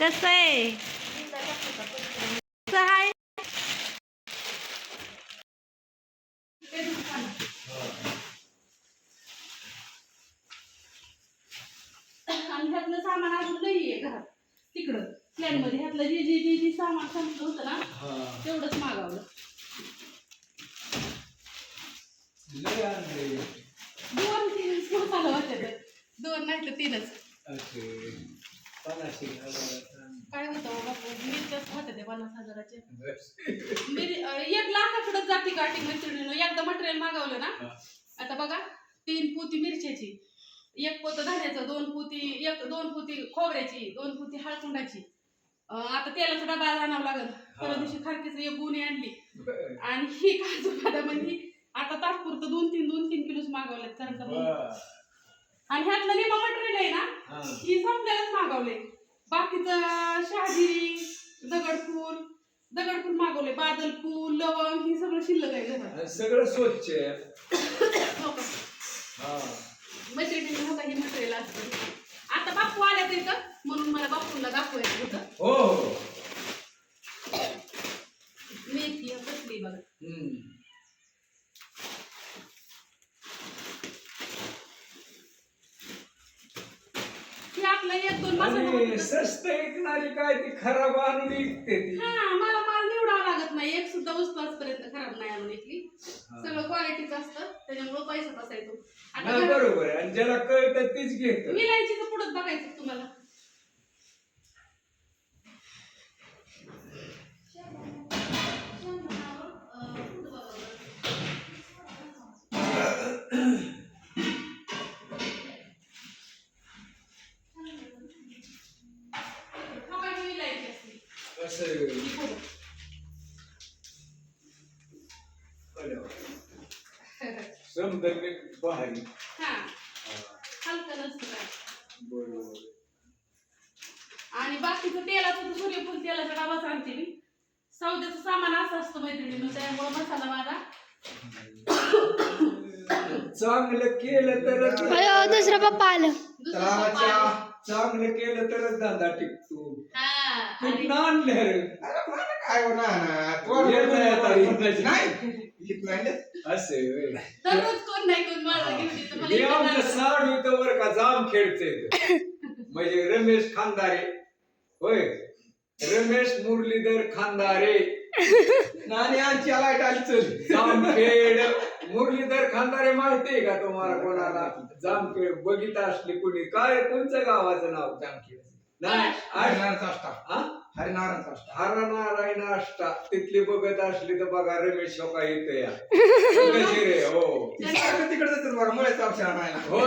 कसं आहे? कसं आहे? आणि ह्यातलं सामान अजून आहे घरात. तिकडं. प्लॅनमध्ये ह्यातलं जे जे जे जे सामान सांगितलं होतं ना तेवढंच मागवलं दोन तीन मसाला होते तर. दोन नाही तर तीनच काय होतं हो बापू मिरच्याच होते ते पन्नास हजाराचे मिर- अं, एक लाखाकडे जाते गाठी मैत्रिणीनं एकदा मटेरियल मागवलं ना आता बघा तीन पोती मिरच्याची एक पोत धण्याचं दोन पोती एक दोन पोती खोबऱ्याची दोन पोती हळकुंडाची. आता तेलाचा डबा आणावं लागल. परवा दिवशी खारकीचं एक गुन्हे आणली. आणि ही काजू बदामांनी आता तात्पुरतं दोन तीन दोन तीन किलोच मागवलेत कारण का आणि ह्यातलं निमा मटेरियल आहे ना ही. संपल्यालाच मागवले बाकीचं शहाजिरी दगडफूल दगडफूल मागवले बादल फूल लवंग ही सगळं शिल्लक आहे घरात सगळं स्वच्छ आहे हो का? हा. मैत्रिणीने होता हे मटेरियल असतं आता बापू आल्या तर इथं म्हणून मला बापूला दाखवायचं होतं हो हो मेथी कसली बघा हम्म. आपलं एक दोन आणि. स्वस्त ऐकणारी काय ती खराब आणून विकते ती. हा मला माल निवडावा लागत नाही. एक सुद्धा वस्तू आजपर्यंत खराब नाही आणून इथली सगळं क्वालिटीचं असतं त्याच्यामुळे पैसा बसायचो आता बरोबर आहे. आणि ज्याला कळतं तीच घेत. विलायचीचं पुढं बघायचं तुम्हाला. समजा मी भारी हा. हलकं नसतं काय. बरोबर. आणि बाकीचं तेलाचं तर सूर्यफूल तेलाचा डबाच आणते मी. सौद्याचं सामान असं असतं मैत्रिणीनं त्यामुळे मसाला माझा. चांगलं केलं अयो दुसरं पप्पा आलं. चांगलं केलं तरच धंदा टिकतो. हा, काय होणार? नाही. असे होय. दररोज कोण नाही कोण मला घेऊन येतं. मला हे इकडं आमचं जायचं. साड होतं बरं का जाम खेळते म्हणजे रमेश खानदारे होय. रमेश मुरलीधर खानदारे नाणी आमची लाइट आली चल. जामखेड मुरलीधर खानदारे माहितीये का तुम्हाला कोणाला? जामखेड बघित असले कोणी. काय? कोणचं गावाचं नाव? नाही हरिनारायणचा हा? हरिनारायणचा अष्टा. तिथली बघत असली तर बघा रमेश शोका येतो या कशी रे हो. सारखं तिकडे जातात बघा हो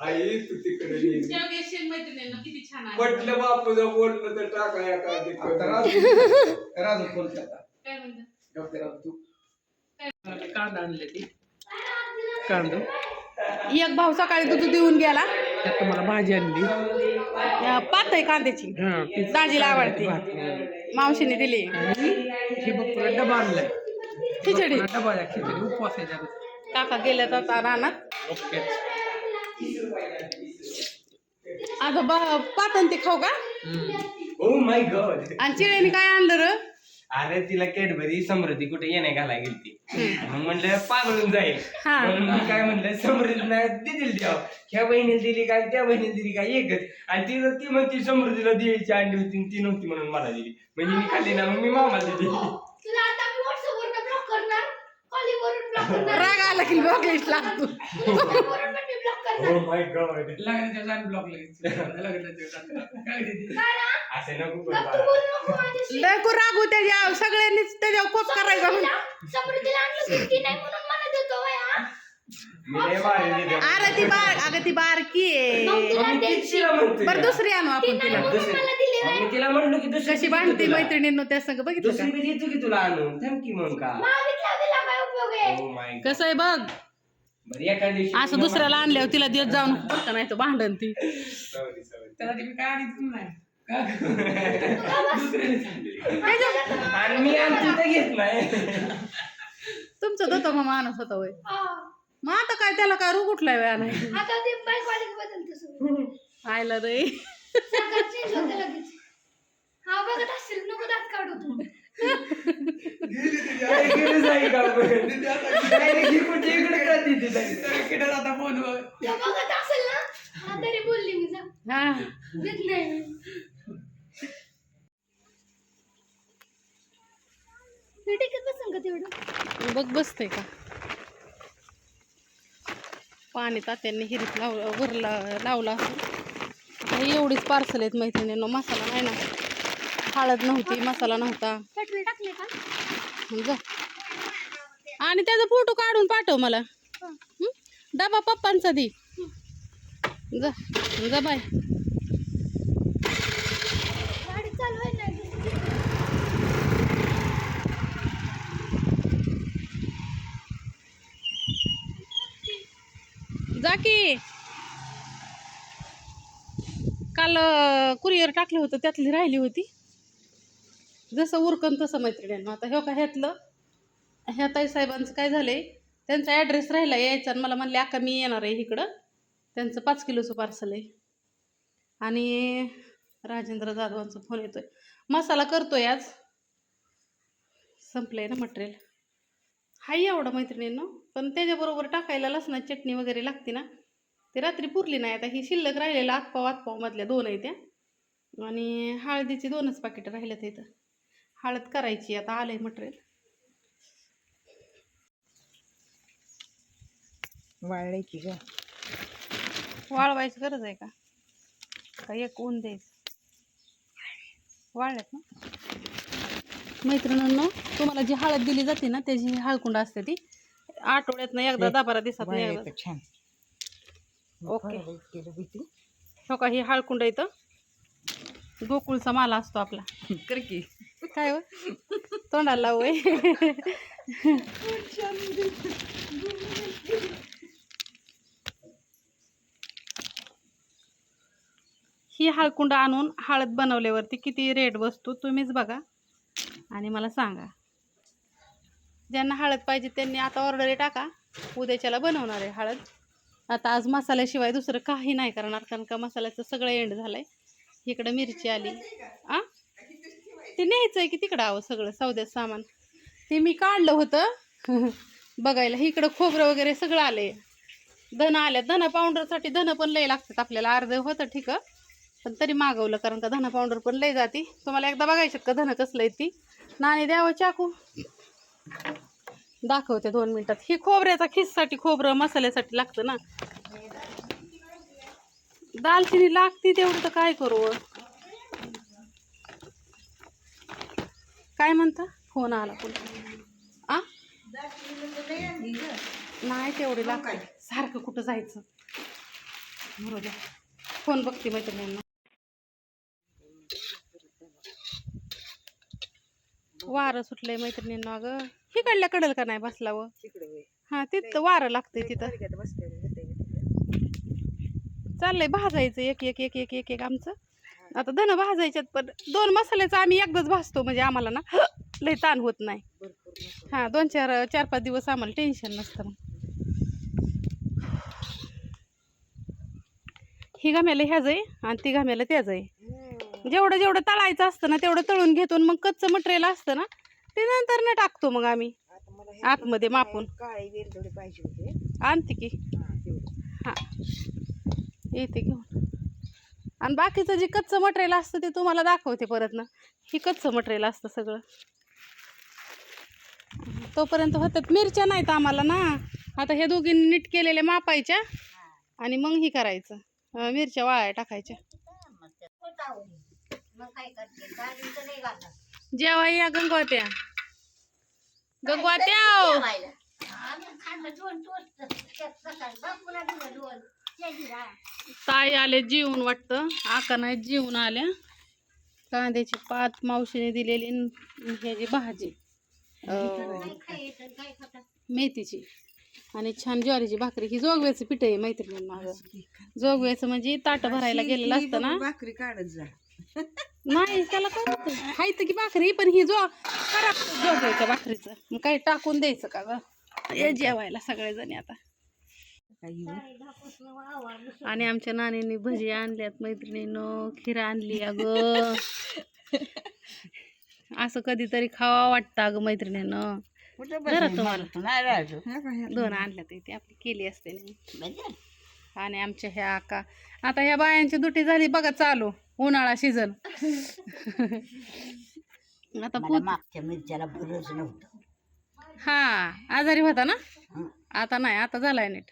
आई तू तिकडे ये. शेवगे शेण मैत्रिणींना किती छान आहे. पटलं बापूचं बोलणं तर टाका या आता राजू राजू फोन केला काय म्हणतात डॉक्टर राजू तू. कांदा आणले ती कांदा. एक भाऊ सकाळी दूध देऊन गेला. त्यात तुम्हाला भाजी आणली. पात आहे कांद्याची. हा तीच दाजीला आवडते. मावशीने दिली. हे बघ तुला डबा आणलाय. खिचडी. तुला डबा आहे खिचडी. उपवास आहे त्यात काका गेल्यात आता रानात. ओके. आता ब- पातन ते खाऊ का? ओ माय गॉड आणि चिळेने काय आणलं र? अरे तिला कॅडबरी समृद्धी कुठे येणे घालाय गेलती. मग म्हणलं पागळून जाईल. हा. म्हणून मी काय म्हणलं समृद्धी नाही देतील द्याव ह्या बहिणीला दिली काय त्या बहिणीला दिली काय एकच. आणि ती ती म्हणती समृद्धीला द्यायची आणली होती आणि ती नव्हती म्हणून मला दिली. म्हणजे मी खाल्ली ना मग मी मामाला दिली. तुला आता मी व्हॉट्सअपवर ब्लॉक करणार? ब्लॉक करणार? राग आला की पण मी ब्लॉक करणार? माय गॉड लग्नाच्या ब्लॉक लगेच. लग्नाच्या जाण. काय ना? असं नको करू तू बाळा. नको रागू त्याच्या सगळ्यांनीच त्याच्यावर कोप करायचा म्हणून. समृद्धीला- समृद्धीला आणलं की ती नाही म्हणून मला देतो वय हा. मी लय मारेल तिथे. अरे ती बार अगं ती बारकी मग आहे. तुला मग मी द्यायची. तीच तिला म्हणतोय बरं ना. दुसरी आणू ती आपण नाही तिला. म्हणून दुसरी- मला दिली मग वय मी तिला म्हणलो की दुसरी कशी देतो तुला. मैत्रिणींनो त्या संग बघितलं दुसरी का? बी देतो की तुला आणून. थांब की मग का? मागितला दिला काय उपयोग आहे? ओ माय कसं आहे बघ? बरं एका दिवशी असं दुसऱ्याला आणल्यावर तिला देत जाऊन. पटकन नाही तर भांडण ती. मी काय आणत नाही. का? आणि मी आणतो तर घेत नाही तुमचं होतं मग माणूस होता होय. मग आता काय त्याला काय रोग उठलाय वेळा नाही आता ते बाईक वाले बदलते सगळं. आयला रे. होते लगेच. हा बघत असेल नको दात काढू तू. गेली ती काय गरज आहे का बरं? ती आता. Direct ही कुठे? इकडे का तिथे जायचं? सर्किटात आता फोनवर तो बघत असेल ना? हा तरी बोलली मी जा. हा. देत नाही मी. हे टिकत बसन का तेवढं बघ बसतंय का? पाणी तात्यांनी हिरीत लाव वर ला- लावला असेल एवढीच पार्सल आहेत मैत्रिणींनो मसाला नाही ना. हळद नव्हती मसाला नव्हता. आणि त्याचा फोटो काढून पाठव मला? डबा पप्पांचा दे. जा. जा बाय गाडी चालवायला नाही जा की. काल कुरिअर टाकलं होतं त्यातली राहिली होती. जसं उरकन तसं मैत्रिणींना. आता हे का ह्यातलं ह्या ताई साहेबांचं काय आहे त्यांचा ॲड्रेस राहिला यायचा आणि मला म्हणले आका मी येणार आहे इकडं. त्यांचं पाच किलोचं पार्सल आहे. आणि राजेंद्र जाधवांचा फोन येतोय. मसाला करतोय आज. संपलं आहे ना मटेरियल हाय एवढं मैत्रिणींनो. पण त्याच्याबरोबर टाकायला लसणाची चटणी वगैरे लागते ना. ते रात्री पुरली नाही. आता ही शिल्लक राहिलेलं आतपाव आतपाव मधल्या दोन आहे त्या आणि हळदीची दोनच पाकिटं राहिल्यात इथं. हळद करायची आता आलंय मटेरियल. वाळायची ग. वाळवायची गरज आहे का? का एक ऊन द्यायचं? वाळल्यात ना? मैत्रिणींनो तुम्हाला जी हळद दिली जाते ना त्याची हळकुंड असते ती आठवड्यात एकदा दहा बारा दिवसात एकदा. छान. ओके. हो का ही हळकुंड इथं. गोकुळचा माला असतो आपला. कर की. काय हो? तोंडाला लावू. ही हळकुंड आणून हळद बनवल्यावरती किती रेट बसतो तुम्हीच बघा. आणि मला सांगा. ज्यांना हळद पाहिजे त्यांनी आता ऑर्डर टाका. उद्याच्याला बनवणार आहे हळद. आता आज मसाल्याशिवाय दुसरं काही नाही करणार कारण का मसाल्याचं सगळं एंड झालं आहे इकडं मिरची आली. आ? ते न्यायचं आहे की तिकडं आहो सगळं सौद्याचं सामान. ते मी काढलं होतं. बघायला इकडं खोबरं वगैरे सगळं आलं आहे धनं आल्या धनं पावडरसाठी धनं पण लय लागतात आपल्याला. अर्ध होतं ठीक. आहे पण तरी मागवलं कारण का धना पावडर पण लय जाती. तुम्हाला एकदा बघायचं का धन कसलं आहे ती. नाणी द्यावं चाकू. दाखवते दोन मिनिटात. ही खोबऱ्याचा खिससाठी खोबरं मसाल्यासाठी लागतं ना. दालचिनी लागती तेवढं तर काय करू? काय म्हणता? फोन आला पण आ? नाही तेवढी लागते सारखं कुठं जायचं? बरोबर फोन बघते मैत्रिणींना. वारं सुटलंय मैत्रिणींना अगं हिकडल्या कडल का नाही बसला व. हा तिथं वारं लागतंय तिथं. चाललंय भाजायचं एक एक एक एक एक एक आमचं आता धन भाजायच्यात पण दोन मसाल्याचं आम्ही एकदाच भाजतो म्हणजे आम्हाला ना लय ताण होत नाही. हा दोन चार चार पाच दिवस आम्हाला टेन्शन नसतं मग ही घाम्याला ह्याच आहे आणि ती घाम्याला त्याच आहे. जेवढं जेवढं तळायचं असतं ना तेवढं तळून घेतो मग कच्चं मटेरियल असतं ना ते नंतर न टाकतो मग आम्ही. आतमध्ये मापून. काळे वेलदोडे पाहिजे होते. आणते की. हा, येते घेऊन. आणि बाकीचं जे कच्चं मटेरियल असतं ते तुम्हाला दाखवते परत ना. ही कच्चं मटेरियल असतं सगळं. तोपर्यंत होतात मिरच्या नाहीत आम्हाला ना. आता हे दोघींनी नीट केलेल्या मापायच्या आणि मग ही करायचं. मिरच्या वाळ्या टाकायच्या मग काय करते गाडीचं नाही घालत जेव्हा या गंगवात्या गंगवात्या. ताई आले जीवन वाटतं. आका नाही जीवन आल्या. कांद्याची पात मावशीने दिलेली ह्याची भाजी. मेथीची. आणि छान ज्वारीची भाकरी. ही जोगव्याचं पीठ आहे मैत्रिणींना माझं जोगव्याचं म्हणजे ताट भरायला गेलेलं असतं ना? भाकरी काढत जा. नाही त्याला काय होतं? खायचं की भाकरी पण ही जो जोगव्याच्या भाकरीचं. मग काही टाकून द्यायचं का ग? ये जेवायला सगळेजणी आता. आणि आमच्या नानींनी भजी आणल्यात मैत्रिणीनं खीर आणली अगं. असं कधीतरी खावा वाटतं अगं मैत्रिणीनं. तुम्हाला. हे हे? दोन आणल्यात ती आपली केली असते. नी. बघा. आणि आमच्या ह्या आका आता ह्या बायांची दुटी झाली बघा चालू. उन्हाळा सीझन आता मला पूत मागच्या मिरच्याला बरंच नव्हतं. हा आजारी होता ना? हं. आता नाही आता झालाय नीट.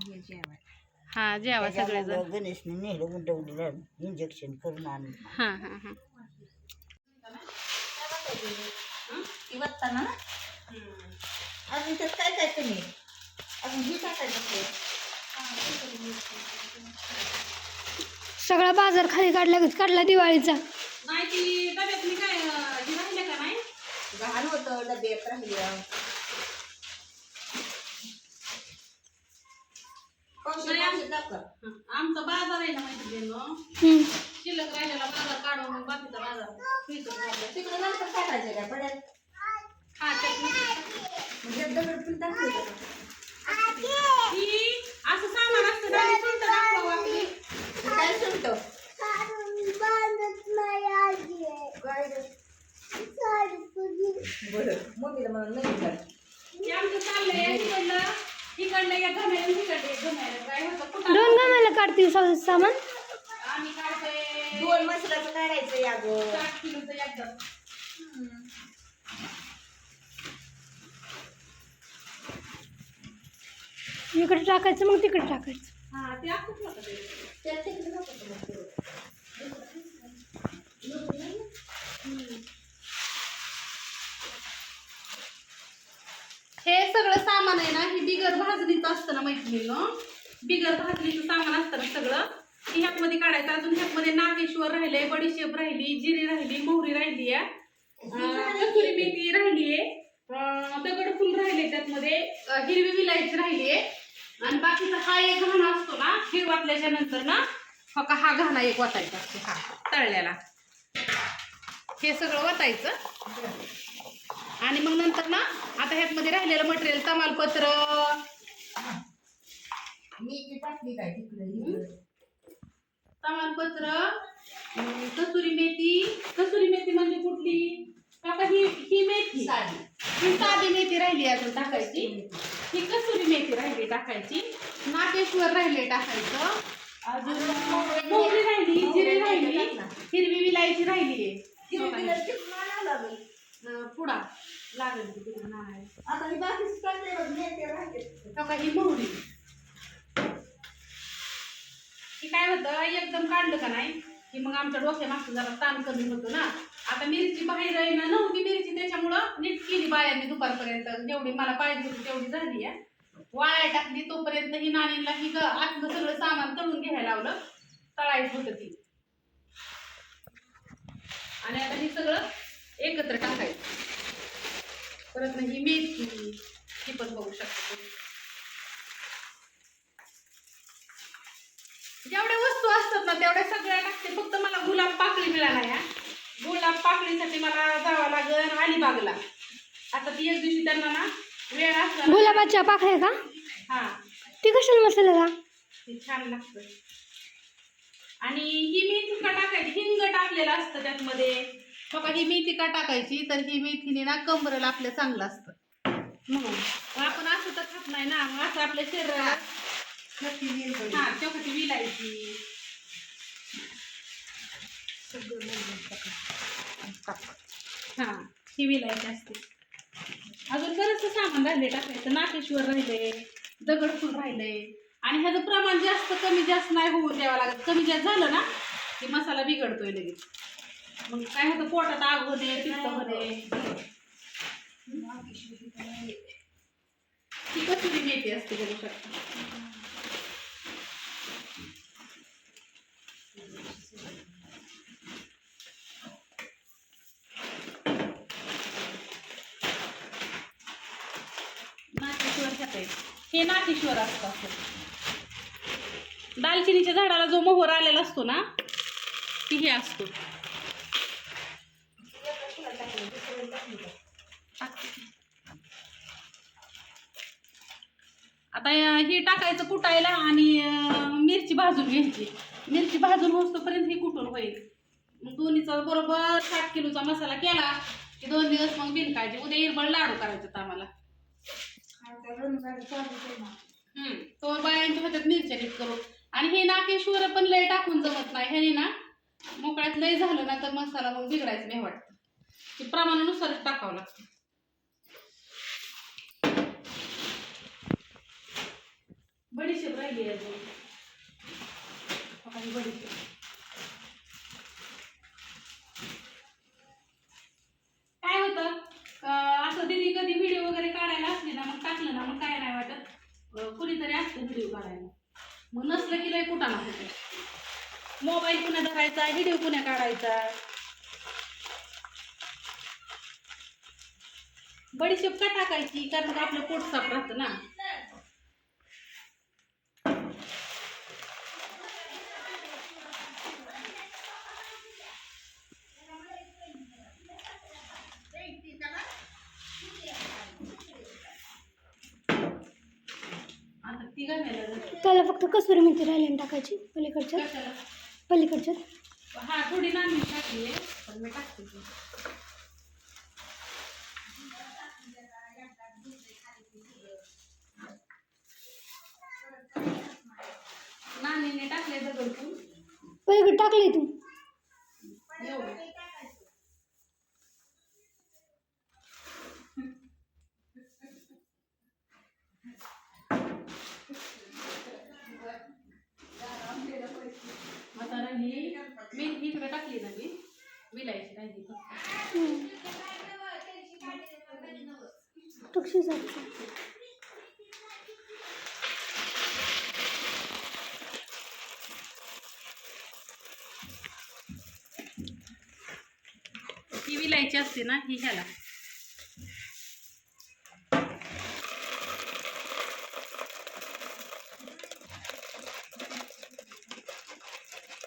हे जेवा सगळेजण. त्याच्यामुळं गणेशने नेलं गुंडवलीला इंजेक्शन करून आणलं. हा हा हा. काय काय तुम्ही? अजून हे टाकायचं सगळा बाजार खाली काढला काढला दिवाळीचा. नाही ती डब्यात मी काय हे राहिले का नाही? घाण होतं डब्यात राहिलं. नाही, आम- हं, आमचा बाजार आहे ना माहिती हम्म. शिल्लक राहिलेला बाजार काढून मग बाकीचा बाजार फ्रीजवर ठेवला. तिकडे नंतर टाकायचं हा म्हणजे दगड पण टाकलं का? असं सामान असतं आणि सुंठ दाखवावं आपली रे? बरं मम्मीला मला नाही झालं हे आमचं चाललंय इकडलं इकडलं एक घमेल तिकडलं एक घमेल काय होतं? कुठं दोन गमाला काढतील सा- सामान? आम्ही काढतोय. दोन मसाल्याचं काढायचं या गो. साठ किलोचं एकदम. इकडे टाकायचं मग तिकडे टाकायचं. हा ते होतं ते. हे सगळं सामान आहे ना हे बिगर भाजणीचं असतं ना मैत्रिणीनं. बिगर भाजणीचं सामान असतं ना सगळं. ती ह्यातमध्ये काढायचं. अजून ह्यातमध्ये नागेश्वर राहिले बडीशेप राहिली जिरी राहिली मोहरी राहिली आहे. कसुरी मेथी राहिली आहे. दगडफूल राहिले त्यातमध्ये. हिरवी विलायची राहिली आहे. आणि बाकीचा हा एक घाणा असतो ना खीर वाटल्याच्या नंतर ना हो का हा घाणा एक वाटायचा असतो हा तळल्याला हे सगळं वाटायचं आणि मग नंतर ना आता ह्यातमध्ये राहिलेलं मटेरियल तमालपत्र. मी ती टाकली काय तिकडे? तमालपत्र कसुरी मेथी. कसुरी मेथी म्हणजे कुठली? काका ही ही मेथी. साधी. ही साधी मेथी राहिली अजून टाकायची. ही कसुरी मेथी राहिली टाकायची नागेश्वर राहिले टाकायचं अजून मोहरी राहिली जिरी राहिली हिरवी विलायची राहिली. पुडा लागेल. आता ही बाकीची टाकले बघ, मेथ्या राहिल्या. का ही मोहरी काय होतं एकदम काढलं का नाही की मग आमच्या डोक्यामागचं जरा ताण कमी होतो ना. आता मिरची बाहेर येणं ना नव्हती मिरची त्याच्यामुळं नीट केली बायांनी दुपारपर्यंत. जेवढी मला पाहिजे होती तेवढी झाली आहे. वाळ्या टाकली तोपर्यंत ही नाणीला ही ग- आतलं सगळं सामान तळून घ्यायला लावलं. तळायचं होतं ती. आणि आता हे सगळं एकत्र टाकायचं. परत नाही मेथी ही पण बघू शकतो. जेवढ्या वस्तू असतात ना तेवढ्या सगळ्या टाकते. फक्त मला गुलाब पाकळी मिळाला या. गुलाब पाकळीसाठी मला जावं लागेल अलिबागला. आता ती एक दिवशी त्यांना ना वेळ असला गुलाबाच्या पाकळ्या का? हा. ती कशाला मसाल्याला? ते छान लागतं. आणि ही मेथी का टाकायची? हिंग टाकलेलं असतं त्यातमध्ये बघा ही मेथी का टाकायची? तर ही मेथीने ना कंबरला आपल्या चांगलं असतं. म्हणून आपण असं तर खात नाही ना. असं आपल्या शरीराला वेलदोडी. हा चौकटी विलायची हा ही विलायची असते. अजून बरंचसं सामान राहिले टाकायचं. नाकेश्वर राहिले दगडफूल राहिले आणि ह्याचं प्रमाण जास्त कमी जास्त नाही होऊ द्यावं लागत. कमी जास्त झालं ना की मसाला बिघडतोय लगेच. मग काय होतं पोटात आग होते पित्त होते. ती कसुरी मेथी असते बघू शकता नाकेश्वर ह्यात आहे. हे नाकेश्वर असतं असं. दालचिनीच्या झाडाला जो मोहर आलेला असतो ना ती हे असतो. आता हे टाकायचं कुटायला आणि मिरची भाजून घ्यायची. मिरची भाजून होतोपर्यंत ही कुटून होईल. मग दोन्हीचा बरोबर साठ किलोचा मसाला केला की दोन दिवस मग बिन उद्या इरबळ लाडू करायचं आम्हाला. हम्म. तो बायांच्या होत्यात मिरच्या करू आणि हे नाकेश्वर पण लय टाकून जमत नाही. ह्याने ना? मोकळ्यात लय झालं ना तर मसाला मग बिघडायचं नाही वाटतं. ते प्रमाणानुसारच टाकावं लागतं. बडीशेप राहिली अजून. बडीशेप. काय होतं? असं दिदी कधी व्हिडिओ वगैरे काढायला टाकलं ना मग काय नाही वाटत? कुणीतरी असतं व्हिडिओ काढायला. मग नसलं की लय कुठं होतं मोबाईल पुन्हा धरायचा व्हिडिओ कुण्या काढायचा. बडीशेप का टाकायची? कारण का आपलं पोट साफ राहतं ना आता ती घालायला त्याला फक्त कसुरी मेथी राहिली टाकायची पलीकडच्या? हा थोडी नाणी टाकली आहे पण मी टाकते ती. नाणीने टाकले दगडून पलीकडे टाकली तू एवढं आता मी इकडे टाकली ना मी? विलायची राहिली फक्त टोक्षीसाठी ही विलायची असते ना ही ह्याला.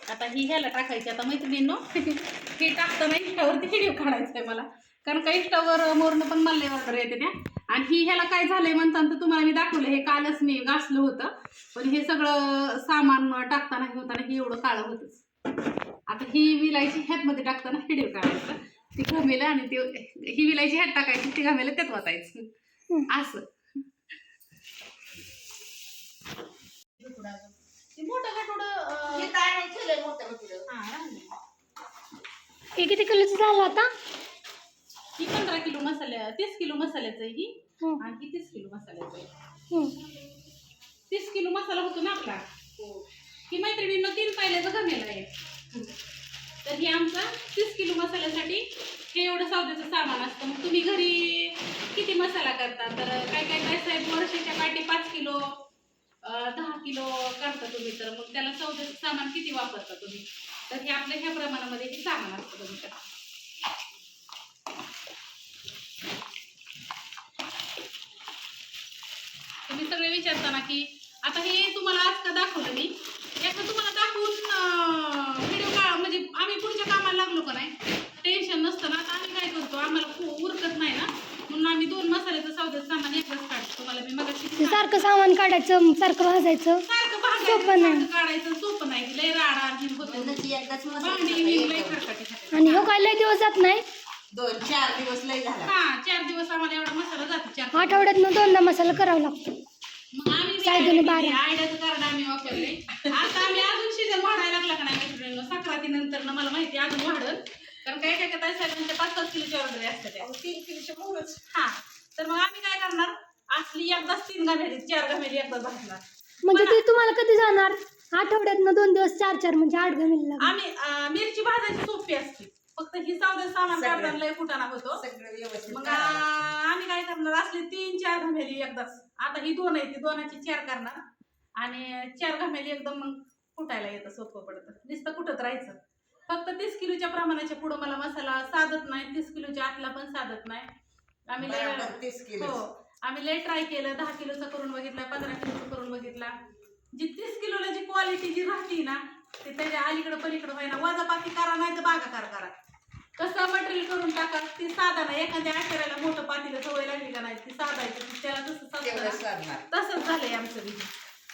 आता ही ह्याला टाकायची. आता मैत्रिणींनो हे टाकताना इंस्टावरती व्हिडिओ काढायचा आहे मला. कारण का इंस्टावर मोरनं पण मला ऑर्डर येते त्या. आणि ही ह्याला काय झालंय म्हणताना तर तुम्हाला मी दाखवलं हे कालच मी घासलं होतं. पण हे सगळं सामान टाकताना हे होताना हे एवढं काळं होतंच. आता ही विलायची ह्यातमध्ये टाकताना व्हिडिओ काढायचा. ती घमेलं आणि ते ही विलायची ह्यात टाकायची ती घमेलं त्यात वाटायचं असं. मोठं हे काय नाही मोठं. हा. हे किती किलोचं झालं आता? ही पंधरा किलो मसाल्या तीस किलो मसाल्याचं आहे ही. हं, आणि ही तीस किलो मसाल्याचं आहे. हं. तीस किलो मसाला होतो ना आपला. ही. मैत्रिणींना तीन पायल्याचं गमेला आहे. तर हे आमचं तीस किलो मसाल्यासाठी हे एवढं सौद्याचं सामान असतं. मग तुम्ही घरी किती मसाला करता? तर काय काय काय साहेब वर्षाच्या काठी पाच किलो करता तुम्ही तर मग त्याला सौद्याचं सामान किती वापरता तुम्ही? तर हे आपल्या ह्या प्रमाणामध्ये हे सामान असतं तुमच्या तुम्ही सगळे विचारताना की आता हे तुम्हाला आज का दाखवलं मी? याचं तुम्हाला दाखवून व्हिडिओ का म्हणजे आम्ही पुढच्या कामाला लागलो का नाही? टेन्शन नसतं ना. आम्ही काय करतो? आम्हाला खूप उरकत नाही ना. म्हणून आम्ही दोन मसाल्याचं सौद्याचं सामान एकच काढतो. तुम्हाला मी मग सारखं सामान काढायचं सारखं भाजायचं. सारखं सोपं नाही. काढायचं सोपं नाही. लय राडा आणि होतं. एकदाच भांडी खाते. हो काय लय दिवस जात नाही? दोन चार दिवस लय झाला. हा चार दिवस आम्हाला एवढा मसाला जातो चार आठवड्यातनं दोनदा मसाला करावा लागतो. मग आम्ही सायदुनी बारा. आयडियाचं कारण आम्ही वापरले आता आम्ही अजून सीझन वाढायला लागला का नाही मैत्रिणींनो संक्रांती नंतर ना मला माहिती आहे, अजून वाढल. कारण काय काय काय साहेबांच्या पाच पाच किलोच्या ऑर्डर असतात त्या. तीन किलोच्या मोरच हा. तर मग आम्ही काय करणार? असली एकदाच तीन गामेरी चार गामेरी एकदा भाजणार म्हणजे ते तुम्हाला कधी जाणार? आठवड्यातनं दोन दिवस चार चार म्हणजे आठ लागणार. आम्ही अं, मिरची भाजायची सोपी असते. फक्त ही सावधा सामान सगळं. काढताना लय फुटाणा होतो. सगळं व्यवस्थित मग करावं. आ, आम्ही काय करणार? असले तीन चार घमेली एकदाच. आता ही दोन आहे ती दोनाची चार करणार. आणि चार घमेली एकदम मग कुटायला येतं सोपं पडतं. नुसतं कुठत राहायचं. फक्त तीस किलोच्या प्रमाणाच्या पुढं मला मसाला साधत नाही तीस किलोच्या आतला पण साधत नाही. आम्ही लय बरोबर तीस किलो हो आम्ही लय ट्राय केलं दहा किलोचा करून बघितला पंधरा किलोचा करून बघितला. जी तीस किलोला जी क्वालिटी जी राहते ना ते त्याच्या अलीकडं पलीकडं व्हायना वजापाती करा नाही तर बागाकार करा. कसं मटेरियल करून टाका ती साधा नाही. एखाद्या आश्चर्याला मोठं पातीला सवय लागली का नाही ती साधायची. त्याला तसं तेवढं साधतं ना. साधणार. तसंच झालंय आमचं बी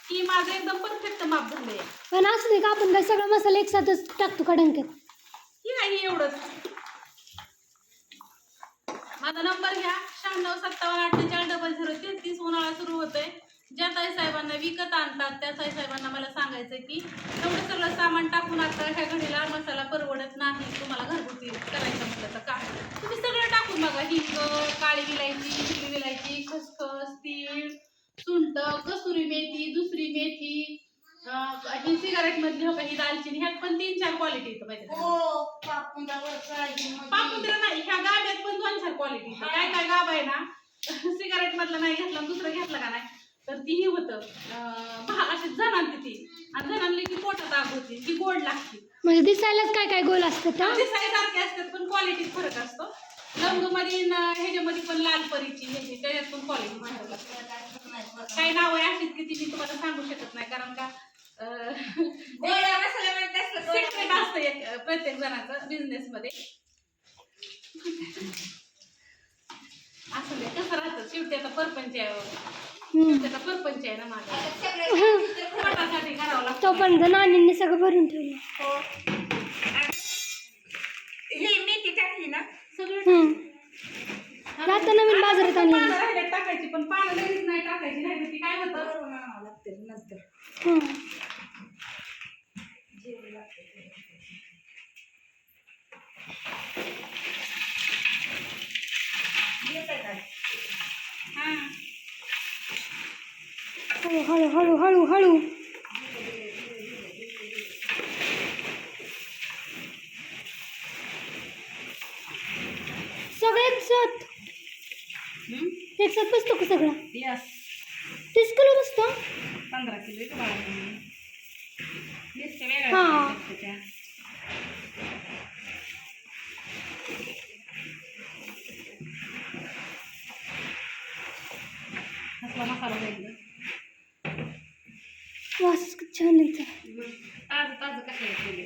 की माझं एकदम परफेक्ट माप झालंय. पण असू दे का आपण काय सगळा मसाला एक साथच टाकतो का डंक्यात? ही नाही एवढंच. माझा नंबर घ्या. शहाण्णव सत्तावन्न अठ्ठेचाळीस डबल झिरो तेहतीस उन्हाळा सुरू होतोय. ज्या ताई साहेबांना विकत आणतात त्या ताई साहेबांना मला सांगायचं की एवढं सगळं सामान टाकून आता ह्या घडीला मसाला परवडत नाही. तुम्हाला घरगुती करायचं म्हटलं तर का तुम्ही सगळं टाकून बघा. हिंग काळी विलायची हिरवी विलायची खसखस तीळ सुंट कसुरी मेथी दुसरी मेथी अं, ही सिगारेट मधली हो का ही दालचिनी? ह्यात पण तीन चार क्वालिटी येतं माहिती आहे का? हो पापुंडावर काळजी पापुंद्रा नाही ह्या गाब्यात पण दोन चार क्वालिटी काय काय गाब आहे ना? सिगारेट मधला नाही घेतला दुसरं घेतलं का नाही? तर तीही होतं. अं, भा- अशी जणांती ती. आणि जणांली की पोटात आग होती की गोड लागते. म्हणजे दिसायलाच काय काय गोल असतात हा? ते सारखे असतात पण क्वालिटीत फरक असतो. लंगमध्ये ह्याच्यामध्ये पण लाल परीची ह्याची त्याच्यात पण फरक असतो काही नाव आहे अशीच की ती मी तुम्हाला सांगू शकत नाही कारण का सिक्रेट असतं एक प्रत्येक जणाचं बिझनेस मध्ये. असं नाही कसं राहतं शेवटी आता परपंच आहे. शेवटी आता परपंच आहे ना माझा. लागतं. तोपर्यंत नानींनी सगळं भरून ठेवलं. हो. ही मेथी टाकली ना. आता नवीन बाजारात आणली. टाकायची पण पानं लगेच नाही टाकायची नाही ती काय होतं? लागते नंतर हळू हळू हळू हळू हळू सगळं एक साथ एक साथ बसतो का सगळं? यस तीस किलो बसतो पंधरा किलो आहे का बाळा मिरच्या वेगळ्या हा. टाकायच्या त्याच्या. कसला मसाला जाईल वास छान येतो ताजं ताजं कशाला केले